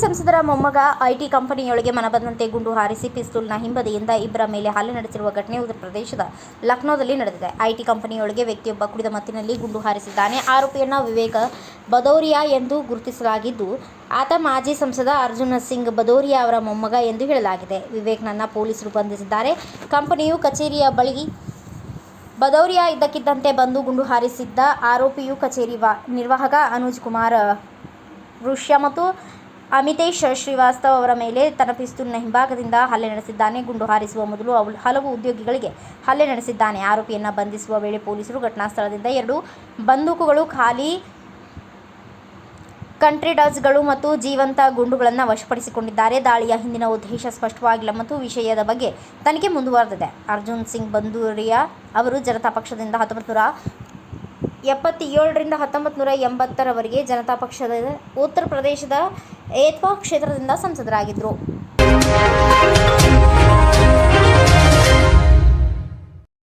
ಸಂಸದರ ಮೊಮ್ಮಗ ಐಟಿ ಕಂಪನಿಯೊಳಗೆ ಮನಬಂದಂತೆ ಗುಂಡು ಹಾರಿಸಿ ಪಿಸ್ತೂಲ್ನ ಹಿಂಬದಿಯಿಂದ ಇಬ್ಬರ ಮೇಲೆ ಹಲ್ಲೆ ನಡೆಸಿರುವ ಘಟನೆ ಉತ್ತರ ಪ್ರದೇಶದ ಲಕ್ನೋದಲ್ಲಿ ನಡೆದಿದೆ. ಐಟಿ ಕಂಪನಿಯೊಳಗೆ ವ್ಯಕ್ತಿಯೊಬ್ಬ ಕುಡಿದ ಮತ್ತಿನಲ್ಲಿ ಗುಂಡು ಹಾರಿಸಿದ್ದಾನೆ. ಆರೋಪಿಯನ್ನ ವಿವೇಕ ಬದೌರಿಯಾ ಎಂದು ಗುರುತಿಸಲಾಗಿದ್ದು, ಆತ ಮಾಜಿ ಸಂಸದ ಅರ್ಜುನ ಸಿಂಗ್ ಬದೌರಿಯಾ ಅವರ ಮೊಮ್ಮಗ ಎಂದು ಹೇಳಲಾಗಿದೆ. ವಿವೇಕ್ನನ್ನ ಪೊಲೀಸರು ಬಂಧಿಸಿದ್ದಾರೆ. ಕಂಪನಿಯು ಕಚೇರಿಯ ಬಳಿ ಬದೌರಿಯಾ ಇದ್ದಕ್ಕಿದ್ದಂತೆ ಬಂದು ಗುಂಡು ಹಾರಿಸಿದ್ದ ಆರೋಪಿಯು ಕಚೇರಿ ವಾ ನಿರ್ವಾಹಕ ಅನುಜ್ ಕುಮಾರ್ ವೃಷ್ಯ ಮತ್ತು ಅಮಿತೇಶ್ ಶ್ರೀವಾಸ್ತವ್ ಅವರ ಮೇಲೆ ತನ್ನ ಪಿಸ್ತೂಲ್ನ ಹಿಂಭಾಗದಿಂದ ಹಲ್ಲೆ ನಡೆಸಿದ್ದಾನೆ. ಗುಂಡು ಹಾರಿಸುವ ಮೊದಲು ಹಲವು ಉದ್ಯೋಗಿಗಳಿಗೆ ಹಲ್ಲೆ ನಡೆಸಿದ್ದಾನೆ. ಆರೋಪಿಯನ್ನು ಬಂಧಿಸುವ ವೇಳೆ ಪೊಲೀಸರು ಘಟನಾ ಸ್ಥಳದಿಂದ ಎರಡು ಬಂದೂಕುಗಳು ಖಾಲಿ ಕಂಟ್ರಿಡಸ್ಗಳು ಮತ್ತು ಜೀವಂತ ಗುಂಡುಗಳನ್ನು ವಶಪಡಿಸಿಕೊಂಡಿದ್ದಾರೆ. ದಾಳಿಯ ಹಿಂದಿನ ಉದ್ದೇಶ ಸ್ಪಷ್ಟವಾಗಿಲ್ಲ ಮತ್ತು ವಿಷಯದ ಬಗ್ಗೆ ತನಿಖೆ ಮುಂದುವರೆದಿದೆ. ಅರ್ಜುನ್ ಸಿಂಗ್ ಬಂದೂರಿಯಾ ಅವರು ಜನತಾ ಪಕ್ಷದಿಂದ ಹತ್ತೊಂಬತ್ತು ನೂರ ಎಪ್ಪತ್ತೇಳರಿಂದ ಹತ್ತೊಂಬತ್ತು ನೂರ ಎಂಬತ್ತರವರೆಗೆ ಜನತಾ ಪಕ್ಷದ ಉತ್ತರ ಪ್ರದೇಶದ ಏತ್ವಾ ಕ್ಷೇತ್ರದಿಂದ ಸಂಸದರಾಗಿದ್ದರು